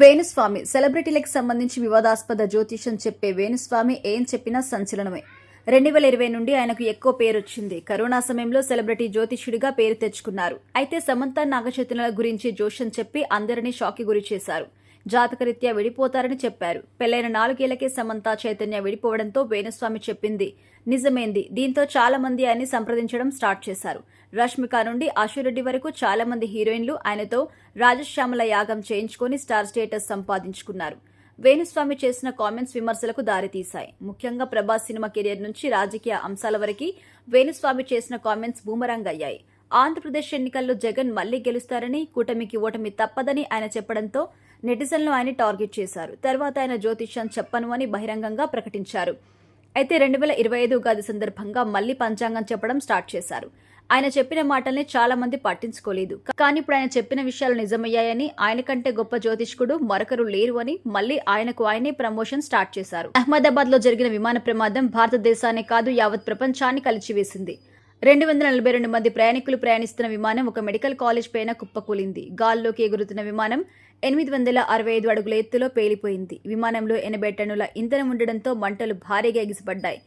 వేణుస్వామి. సెలబ్రిటీలకు సంబంధించి వివాదాస్పద జ్యోతిషం చెప్పే వేణుస్వామి ఏం చెప్పినా సంచలనమే. రెండు వేల ఇరవై నుండి ఆయనకు ఎక్కువ పేరు వచ్చింది. కరోనా సమయంలో సెలబ్రిటీ జ్యోతిష్యుడిగా పేరు తెచ్చుకున్నారు. అయితే సమంత నాగచైతన్యుల గురించి జోష్యం చెప్పి అందరినీ షాక్కి గురి చేశారు. జాతకరీత్యా విడిపోతారని చెప్పారు. పెళ్ళైన నాలుగేళ్ళకే సమంత చైతన్య విడిపోవడంతో వేణుస్వామి చెప్పింది నిజమైంది దీంతో చాలా మంది ఆయన్ని సంప్రదించడం స్టార్ట్ చేశారు. రష్మిక నుండి అశురెడ్డి వరకు చాలా మంది హీరోయిన్లు ఆయనతో రాజశ్యామల యాగం చేయించుకొని స్టార్ స్టేటస్ సంపాదించుకున్నారు. వేణుస్వామి చేసిన కామెంట్స్ విమర్శలకు దారితీశాయి. ముఖ్యంగా ప్రభాస్ సినిమా కెరియర్ నుంచి రాజకీయ అంశాల వరకు వేణుస్వామి చేసిన కామెంట్స్ బూమరంగ్ అయ్యాయి. ఆంధ్రప్రదేశ్ ఎన్నికల్లో జగన్ మళ్ళీ గెలుస్తారని కూటమికి ఓటమి తప్పదని ఆయన చెప్పడంతో నెటిజన్లు ఆయన టార్గెట్ చేశారు. తర్వాత ఆయన జ్యోతిష్యం చెప్పను అని బహిరంగంగా ప్రకటించారు. అయితే రెండు వేల ఇరవై ఐదు ఉగాది సందర్భంగా మళ్ళీ పంచాంగం చెప్పడం స్టార్ట్ చేశారు. ఆయన చెప్పిన మాటల్ని చాలా మంది పట్టించుకోలేదు. కానీ ఇప్పుడు ఆయన చెప్పిన విషయాలు నిజమయ్యాయని ఆయన కంటే గొప్ప జ్యోతిష్కుడు మరొకరు లేరు అని మళ్ళీ ఆయనకు ఆయనే ప్రమోషన్ స్టార్ట్ చేశారు. అహ్మదాబాద్లో జరిగిన విమాన ప్రమాదం భారతదేశాన్ని కాదు యావత్ ప్రపంచాన్ని కలిచివేసింది. రెండు వందల నలభై రెండు మంది ప్రయాణికులు ప్రయాణిస్తున్న విమానం ఒక మెడికల్ కాలేజ్ పైన కుప్పకూలింది. గాల్లోకి ఎగురుతున్న విమానం ఎనిమిది వందల అరవై ఐదు అడుగుల ఎత్తులో పేలిపోయింది. విమానంలో ఎనభై టన్నుల ఇంధనం ఉండడంతో మంటలు భారీగా ఎగిసిపడ్డాయి.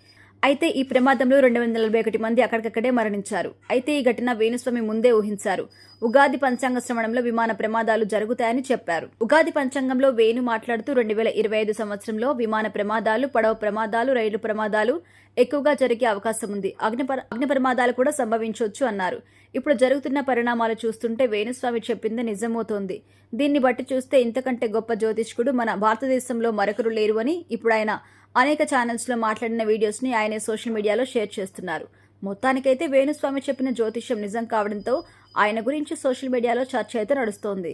అయితే ఈ ప్రమాదంలో రెండు వందల నలభై ఒకటి మంది అక్కడికక్కడే మరణించారు. అయితే ఈ ఘటన వేణుస్వామి ముందే ఊహించారు. ఉగాది పంచాంగ శ్రవణంలో విమాన ప్రమాదాలు జరుగుతాయని చెప్పారు. ఉగాది పంచాంగంలో వేణు మాట్లాడుతూ రెండు వేల ఇరవై ఐదు సంవత్సరంలో విమాన ప్రమాదాలు పడవ ప్రమాదాలు రైలు ప్రమాదాలు ఎక్కువగా జరిగే అవకాశం ఉంది. అగ్ని అగ్ని ప్రమాదాలు కూడా సంభవించవచ్చు అన్నారు. ఇప్పుడు జరుగుతున్న పరిణామాలు చూస్తుంటే వేణుస్వామి చెప్పింది నిజమవుతోంది. దీన్ని బట్టి చూస్తే ఇంతకంటే గొప్ప జ్యోతిష్కుడు మన భారతదేశంలో మరొకరు లేరు అని ఇప్పుడు ఆయన అనేక ఛానల్స్లో మాట్లాడిన వీడియోస్ని ఆయన సోషల్ మీడియాలో షేర్ చేస్తున్నారు. మొత్తానికైతే వేణుస్వామి చెప్పిన జ్యోతిష్యం నిజం కావడంతో ఆయన గురించి సోషల్ మీడియాలో చర్చ అయితే నడుస్తోంది.